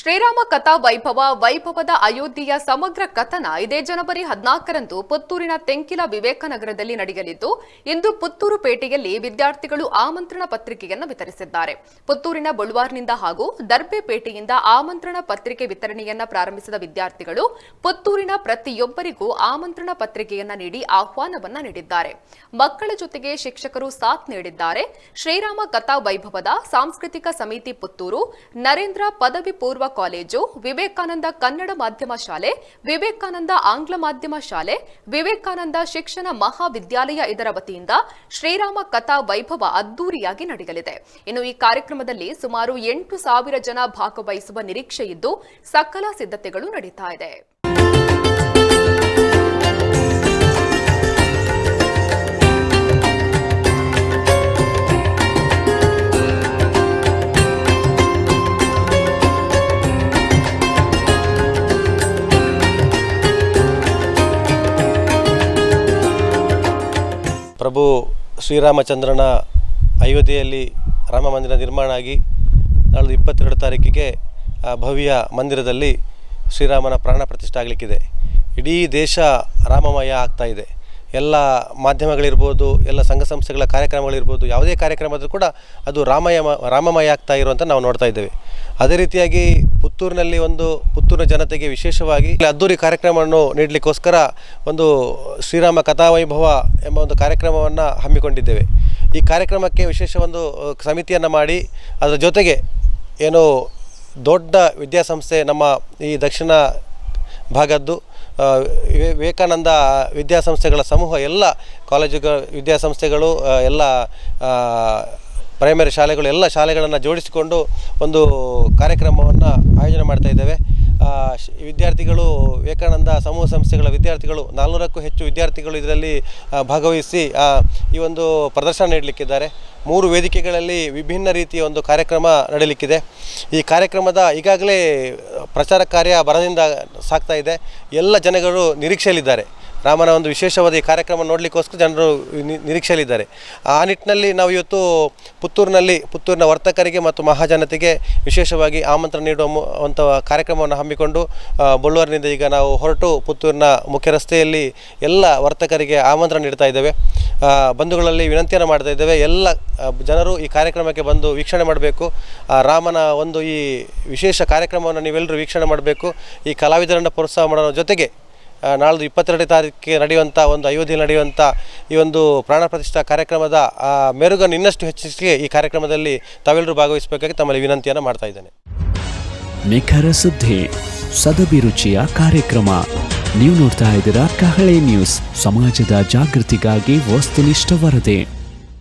ಶ್ರೀರಾಮ ಕಥಾ ವೈಭವ, ವೈಭವದ ಅಯೋಧ್ಯೆಯ ಸಮಗ್ರ ಕಥನ ಇದೇ ಜನವರಿ ಹದಿನಾಲ್ಕರಂದು ಪುತ್ತೂರಿನ ತೆಂಕಿಲ ವಿವೇಕನಗರದಲ್ಲಿ ನಡೆಯಲಿದ್ದು, ಇಂದು ಪುತ್ತೂರು ಪೇಟೆಯಲ್ಲಿ ವಿದ್ಯಾರ್ಥಿಗಳು ಆಮಂತ್ರಣ ಪತ್ರಿಕೆಯನ್ನು ವಿತರಿಸಿದ್ದಾರೆ. ಪುತ್ತೂರಿನ ಬುಳ್ವಾರ್ನಿಂದ ಹಾಗೂ ದರ್ಬೆಪೇಟೆಯಿಂದ ಆಮಂತ್ರಣ ಪತ್ರಿಕೆ ವಿತರಣೆಯನ್ನ ಪ್ರಾರಂಭಿಸಿದ ವಿದ್ಯಾರ್ಥಿಗಳು ಪುತ್ತೂರಿನ ಪ್ರತಿಯೊಬ್ಬರಿಗೂ ಆಮಂತ್ರಣ ಪತ್ರಿಕೆಯನ್ನ ನೀಡಿ ಆಹ್ವಾನವನ್ನ ನೀಡಿದ್ದಾರೆ. ಮಕ್ಕಳ ಜೊತೆಗೆ ಶಿಕ್ಷಕರು ಸಾಥ್ ನೀಡಿದ್ದಾರೆ. ಶ್ರೀರಾಮ ಕಥಾ ವೈಭವದ ಸಾಂಸ್ಕೃತಿಕ ಸಮಿತಿ ಪುತ್ತೂರು, ನರೇಂದ್ರ ಪದವಿ ಪೂರ್ವ ಕಾಲೇಜು, ವಿವೇಕಾನಂದ ಕನ್ನಡ ಮಾಧ್ಯಮ ಶಾಲೆ, ವಿವೇಕಾನಂದ ಆಂಗ್ಲ ಮಾಧ್ಯಮ ಶಾಲೆ, ವಿವೇಕಾನಂದ ಶಿಕ್ಷಣ ಮಹಾವಿದ್ಯಾಲಯ ಇದರ ವತಿಯಿಂದ ಶ್ರೀರಾಮ ಕಥಾ ವೈಭವ ಅದ್ದೂರಿಯಾಗಿ ನಡೆಯಲಿದೆ. ಇನ್ನು ಈ ಕಾರ್ಯಕ್ರಮದಲ್ಲಿ ಸುಮಾರು ಎಂಟು ಸಾವಿರ ಜನ ಭಾಗವಹಿಸುವ ನಿರೀಕ್ಷೆ ಇದ್ದು ಸಕಲ ಸಿದ್ಧತೆಗಳು ನಡೀತಾ ಇದೆ. ಪ್ರಭು ಶ್ರೀರಾಮಚಂದ್ರನ ಅಯೋಧ್ಯೆಯಲ್ಲಿ ರಾಮ ಮಂದಿರ ನಿರ್ಮಾಣ ಆಗಿ ನಾಳೆ ಇಪ್ಪತ್ತೆರಡು ತಾರೀಕಿಗೆ ಭವ್ಯ ಮಂದಿರದಲ್ಲಿ ಶ್ರೀರಾಮನ ಪ್ರಾಣ ಪ್ರತಿಷ್ಠೆ ಆಗಲಿಕ್ಕಿದೆ. ಇಡೀ ದೇಶ ರಾಮಮಯ ಆಗ್ತಾ ಇದೆ. ಎಲ್ಲ ಮಾಧ್ಯಮಗಳಿರ್ಬೋದು, ಎಲ್ಲ ಸಂಘ ಸಂಸ್ಥೆಗಳ ಕಾರ್ಯಕ್ರಮಗಳಿರ್ಬೋದು, ಯಾವುದೇ ಕಾರ್ಯಕ್ರಮ ಆದರೂ ಕೂಡ ಅದು ರಾಮಯ ರಾಮಮಯ ಆಗ್ತಾ ಇರುವಂಥ ನಾವು ನೋಡ್ತಾ ಇದ್ದೇವೆ. ಅದೇ ರೀತಿಯಾಗಿ ಪುತ್ತೂರಿನಲ್ಲಿ ಒಂದು ಪುತ್ತೂರಿನ ಜನತೆಗೆ ವಿಶೇಷವಾಗಿ ಅದ್ದೂರಿ ಕಾರ್ಯಕ್ರಮವನ್ನು ನೀಡಲಿಕ್ಕೋಸ್ಕರ ಒಂದು ಶ್ರೀರಾಮ ಕಥಾವೈಭವ ಎಂಬ ಒಂದು ಕಾರ್ಯಕ್ರಮವನ್ನು ಹಮ್ಮಿಕೊಂಡಿದ್ದೇವೆ. ಈ ಕಾರ್ಯಕ್ರಮಕ್ಕೆ ವಿಶೇಷ ಒಂದು ಸಮಿತಿಯನ್ನು ಮಾಡಿ ಅದರ ಜೊತೆಗೆ ಏನು ದೊಡ್ಡ ವಿದ್ಯಾಸಂಸ್ಥೆ ನಮ್ಮ ಈ ದಕ್ಷಿಣ ಭಾಗದ್ದು ವಿವೇಕಾನಂದ ವಿದ್ಯಾಸಂಸ್ಥೆಗಳ ಸಮೂಹ, ಎಲ್ಲ ಕಾಲೇಜುಗಳ ವಿದ್ಯಾಸಂಸ್ಥೆಗಳು ಎಲ್ಲ ಪ್ರೈಮರಿ ಶಾಲೆಗಳು, ಎಲ್ಲ ಶಾಲೆಗಳನ್ನು ಜೋಡಿಸಿಕೊಂಡು ಒಂದು ಕಾರ್ಯಕ್ರಮವನ್ನು ಆಯೋಜನೆ ಮಾಡ್ತಾ ಇದ್ದೇವೆ. ವಿದ್ಯಾರ್ಥಿಗಳು, ವಿವೇಕಾನಂದ ಸಮೂಹ ಸಂಸ್ಥೆಗಳ ವಿದ್ಯಾರ್ಥಿಗಳು, ನಾಲ್ನೂರಕ್ಕೂ ಹೆಚ್ಚು ವಿದ್ಯಾರ್ಥಿಗಳು ಇದರಲ್ಲಿ ಭಾಗವಹಿಸಿ ಈ ಒಂದು ಪ್ರದರ್ಶನ ನೀಡಲಿಕ್ಕಿದ್ದಾರೆ. ಮೂರು ವೇದಿಕೆಗಳಲ್ಲಿ ವಿಭಿನ್ನ ರೀತಿಯ ಒಂದು ಕಾರ್ಯಕ್ರಮ ನಡೀಲಿಕ್ಕಿದೆ. ಈ ಕಾರ್ಯಕ್ರಮದ ಈಗಾಗಲೇ ಪ್ರಚಾರ ಕಾರ್ಯ ಬರದಿಂದ ಸಾಗ್ತಾ ಇದೆ. ಎಲ್ಲ ಜನಗಳು ನಿರೀಕ್ಷೆಯಲ್ಲಿದ್ದಾರೆ. ರಾಮನ ಒಂದು ವಿಶೇಷವಾದ ಈ ಕಾರ್ಯಕ್ರಮ ನೋಡಲಿಕ್ಕೋಸ್ಕರ ಜನರು ನಿರೀಕ್ಷೆಯಲ್ಲಿದ್ದಾರೆ. ಆ ನಿಟ್ಟಿನಲ್ಲಿ ನಾವು ಇವತ್ತು ಪುತ್ತೂರಿನಲ್ಲಿ ಪುತ್ತೂರಿನ ವರ್ತಕರಿಗೆ ಮತ್ತು ಮಹಾಜನತೆಗೆ ವಿಶೇಷವಾಗಿ ಆಮಂತ್ರಣ ನೀಡುವ ಅಂತ ಕಾರ್ಯಕ್ರಮವನ್ನು ಹಮ್ಮಿಕೊಂಡು ಆ, ಈಗ ನಾವು ಹೊರಟು ಪುತ್ತೂರಿನ ಮುಖ್ಯ ರಸ್ತೆಯಲ್ಲಿ ಎಲ್ಲ ವರ್ತಕರಿಗೆ ಆಮಂತ್ರಣ ನೀಡ್ತಾ ಇದ್ದೇವೆ. ಬಂಧುಗಳಲ್ಲಿ ವಿನಂತಿಯನ್ನು ಮಾಡ್ತಾ ಇದ್ದೇವೆ. ಎಲ್ಲ ಜನರು ಈ ಕಾರ್ಯಕ್ರಮಕ್ಕೆ ಬಂದು ವೀಕ್ಷಣೆ ಮಾಡಬೇಕು. ರಾಮನ ಒಂದು ಈ ವಿಶೇಷ ಕಾರ್ಯಕ್ರಮವನ್ನು ನೀವೆಲ್ಲರೂ ವೀಕ್ಷಣೆ ಮಾಡಬೇಕು. ಈ ಕಲಾವಿದರನ್ನು ಪ್ರೋತ್ಸಾಹ ಮಾಡೋ ಜೊತೆಗೆ ನಾಳ್ದು ಇಪ್ಪತ್ತೆರಡನೇ ತಾರೀಕಿಗೆ ನಡೆಯುವಂಥ ಒಂದು ಅಯೋಧ್ಯೆ ನಡೆಯುವಂಥ ಈ ಒಂದು ಪ್ರಾಣ ಪ್ರತಿಷ್ಠಾ ಕಾರ್ಯಕ್ರಮದ ಮೆರುಗನ್ನು ಇನ್ನಷ್ಟು ಹೆಚ್ಚಿಸಿ ಈ ಕಾರ್ಯಕ್ರಮದಲ್ಲಿ ತಾವೆಲ್ಲರೂ ಭಾಗವಹಿಸಬೇಕಾಗಿ ತಮ್ಮಲ್ಲಿ ವಿನಂತಿಯನ್ನು ಮಾಡ್ತಾ ಇದ್ದೇನೆ. ನಿಖರ ಸುದ್ದಿ ಸದಭಿರುಚಿಯ ಕಾರ್ಯಕ್ರಮ. ನೀವು ನೋಡ್ತಾ ಇದ್ದೀರಾ ಕಹಳೆ ನ್ಯೂಸ್. ಸಮಾಜದ ಜಾಗೃತಿಗಾಗಿ ವಸ್ತುನಿಷ್ಠ ವರದಿ.